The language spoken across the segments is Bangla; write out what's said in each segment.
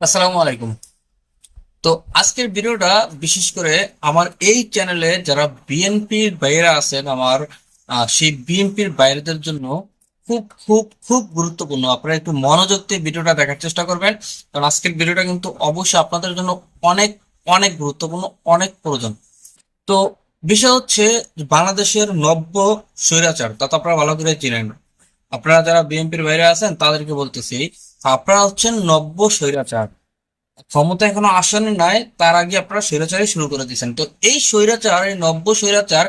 আসসালামু আলাইকুম। তো আজকের ভিডিওটা বিশেষ করে আমার এই চ্যানেলে যারা বিএনপির বাইরে আছেন, আমার সেই বিএনপির বাইরেদের জন্য খুব খুব খুব গুরুত্বপূর্ণ। আপনারা একটু মনোযোগ দিয়ে ভিডিওটা দেখার চেষ্টা করবেন, কারণ আজকের ভিডিওটা কিন্তু অবশ্যই আপনাদের জন্য অনেক অনেক গুরুত্বপূর্ণ, অনেক প্রয়োজন। তো বিষয় হচ্ছে বাংলাদেশের নব্য স্বৈরাচার, তা তো আপনারা ভালো করে চিনেন। আপনারা যারা বিএনপির বাইরে আছেন, তাদেরকে বলতেছি আপনারা হচ্ছেন নব্য স্বৈরাচার। ক্ষমতা এখনও আসেনি নাই, তার আগে আপনারা স্বৈরাচারই শুরু করে দিয়েছেন। তো এই স্বৈরাচার, এই নব্য স্বৈরাচার,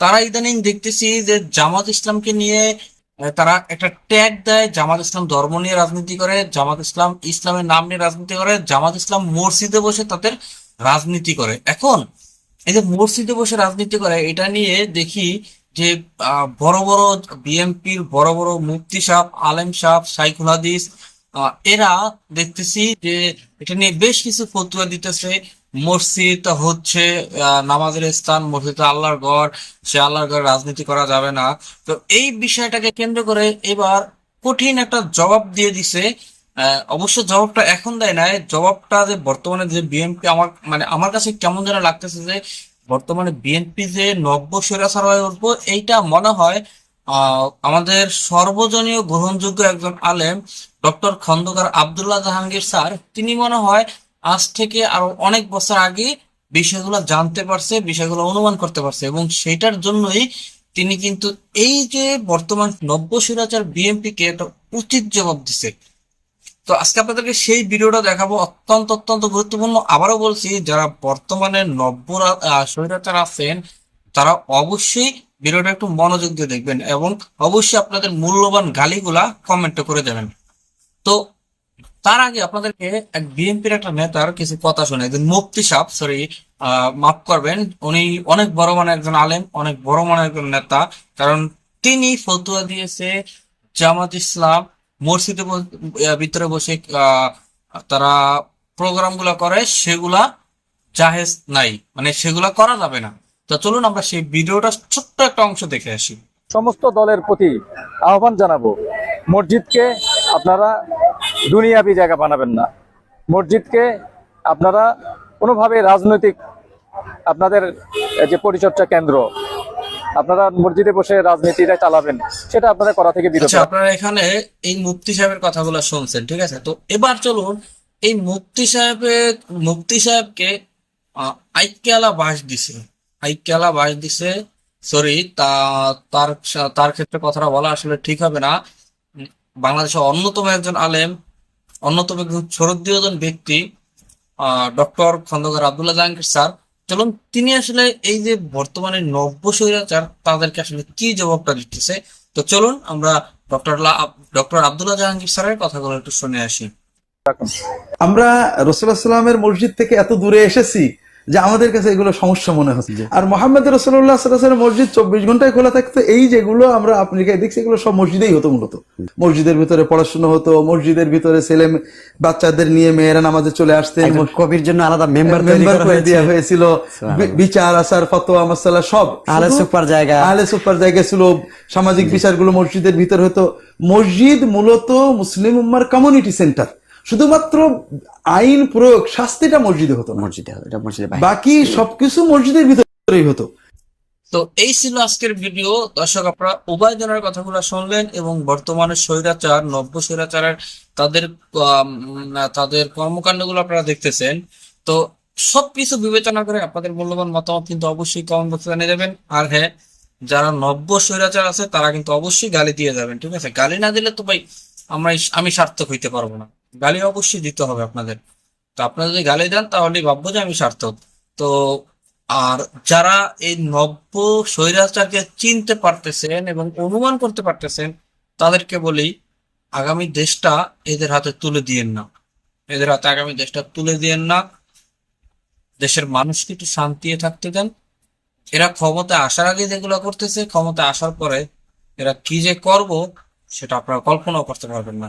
তারা ইদানিং দেখতেছি যে জামাত ইসলামকে নিয়ে তারা একটা ট্যাগ দেয়, জামাত ইসলাম ধর্ম নিয়ে রাজনীতি করে, জামাত ইসলাম ইসলামের নাম নিয়ে রাজনীতি করে, জামাত ইসলাম মসজিদে বসে তাদের রাজনীতি করে। এখন এই যে মসজিদে বসে রাজনীতি করে, এটা নিয়ে দেখি যে বড় বড় বিএনপির বড় বড় মুফতি সাহেব, আলেম সাহেব, সাইকুল হাদিস এরা দেখতেছি যে এটা নিয়ে বেশ কিছু ফতুয়া দিতেছে। মসজিদ হচ্ছে নামাজের স্থান, মসজিদ আল্লাহর ঘর, সে আল্লাহর ঘর রাজনীতি করা যাবে না। তো এই বিষয়টাকে কেন্দ্র করে এবার কঠিন একটা জবাব দিয়ে দিছে। অবশ্য জবাবটা এখন দেয় নাই। জবাবটা যে বর্তমানে যে বিএনপি আমার মানে আমার কাছে কেমন যেন লাগতেছে যে বর্তমানে বিএনপি যে নব্য স্বৈরাচার হয়ে উঠবো এইটা মনে হয় আমাদের সর্বজনীয় গ্রহণযোগ্য একজন আলেম। ডক্টর খন্দকার আব্দুল্লাহ জাহাঙ্গীর স্যার, তিনি মনে হয় আজ থেকে আরও অনেক বছর আগে বিষয়গুলো জানতে পারছে, বিষয়গুলো অনুমান করতে পারছে এবং সেটার জন্যই তিনি কিন্তু এই যে বর্তমান নব্য স্বৈরাচার বিএনপি কে একটা উচিত জবাব দিছে। তো আজকে আপনাদেরকে সেই ভিডিওটা দেখাবো, অত্যন্ত অত্যন্ত গুরুত্বপূর্ণ। আবারও বলছি, যারা বর্তমানে নব্য স্বৈরাচার আছেন, তারা অবশ্যই ভিডিওটা একটু মনোযোগ দিয়ে দেখবেন এবং অবশ্যই আপনাদের মূল্যবান গালিগুলা কমেন্ট করে দেবেন। তো তার আগে আপনাদেরকে এক বিএনপির একটা নেতার কিছু কথা শুনে, একজন মুফতি সাহেব সরি মাফ করবেন, উনি অনেক বড় মানে একজন আলেম, অনেক বড় মানে একজন নেতা, কারণ তিনি ফতুয়া দিয়েছে জামাত ইসলাম মসজিদে ভিতরে বসে তারা প্রোগ্রামগুলা করে, সেগুলা জাহেজ নাই মানে সেগুলা করা যাবে না। তো চলুন আমরা সেই ভিডিওটা ছোট্ট একটা অংশ দেখে আসি। সমস্ত দলের প্রতি আহ্বান জানাব। মসজিদকে আপনারা দুনিয়াবি জায়গা বানাবেন না। মসজিদকে আপনারা কোনোভাবে রাজনৈতিক আপনাদের যে পরিচর্যা কেন্দ্র আপনারা মসজিদে বসে রাজনীতিটা চালাবেন সেটা আপনারা করা থেকে বিরত। আচ্ছা আপনারা এখানে এই মুফতি সাহেবের কথাগুলো শুনছেন ঠিক আছে? তো এবার চলুন এই মুফতি সাহেবের মুফতি সাহেবকে আহ, আইক্যালা বাস দিছে। আইক্যালা বাস দিছে সরি তা তার তার ক্ষেত্রে কথাটা বলা আসলে ঠিক হবে না। বাংলাদেশের অন্যতম একজন আলেম অন্যতম একজন শ্রদ্ধেয় ব্যক্তি ব্যক্তি ডক্টর খন্দকার আবদুল্লাহ জাহাঙ্গীর স্যার। চলুন, তিনি আসলে এই যে বর্তমানে নব্য স্বৈরাচার, তাদেরকে আসলে কি জবাবটা দিতেছে? তো চলুন, আমরা ডক্টর ডক্টর আবদুল্লাহ জাহাঙ্গীর স্যারের কথাগুলো একটু শুনে আসি। আমরা রসুল্লাহ সাল্লামের মসজিদ থেকে এত দূরে এসেছি যে আমাদের কাছে এগুলো সমস্যা মনে হচ্ছে। আর মোহাম্মদ রসুল্লাহ সাল্লামের মসজিদ চব্বিশ ঘন্টায় খোলা থাকতো এই যেগুলো আমরা আমেরিকায় দেখছি এগুলো সব মসজিদেই হতো মূলত। মসজিদের ভিতরে পড়াশোনা হতো মসজিদের ভিতরে ছেলে বাচ্চাদের নিয়ে মেয়েরা নামাজে চলে আসতেন। কবির জন্য আলাদা মেম্বার মেম্বার করে দেওয়া হয়েছিল। বিচার আচার ফতোয়া মাসালা সব। আহলে শুধু সুপার জায়গা। আহলে সুপার জায়গা ছিল। সামাজিক বিচারগুলো মসজিদের ভিতর হতো। মসজিদ মূলত মুসলিম উম্মার কমিউনিটি সেন্টার শুধুমাত্র আইন প্রয়োগ শাস্তিটা মসজিদে হতো মসজিদে এটা মসজিদে বাকি সবকিছু মসজিদের ভিতরেই হতো। তো এই ছিল আজকের ভিডিও। দর্শক আপনারা উভয় জনের কথাগুলো শুনলেন এবং বর্তমানে স্বৈরাচার নব্য স্বৈরাচারের তাদের তাদের কর্মকাণ্ডগুলো আপনারা দেখতেছেন। তো সবকিছু বিবেচনা করে আপনাদের মূল্যবান মতামত কিন্তু অবশ্যই কমেন্ট বক্সে জানিয়ে দেবেন। আর হ্যাঁ যারা নব্য স্বৈরাচার আছে তারা কিন্তু অবশ্যই গালি দিয়ে যাবেন ঠিক আছে? গালি না দিলে তো ভাই আমরা আমি সার্থক হইতে পারব না। গালি অবশ্যই দিতে হবে আপনাদের। তো আপনারা যদি গালি দেন, তাহলে ভাববো যে আমি সার্থক। তো আর যারা এই নব্য স্বৈরাচারকে চিনতে পারতেছেন এবং অনুমান করতে পারতেছেন, তাদেরকে বলি, আগামী দেশটা এদের হাতে তুলে দিয়েন না। এদের হাতে আগামী দেশটা তুলে দিয়েন না। দেশের মানুষকে একটু শান্তিতে থাকতে দেন। এরা ক্ষমতা আসার আগে যেগুলো করতেছে ক্ষমতা আসার পরে এরা কি যে করব, সেটা আপনারা কল্পনাও করতে পারবেন না।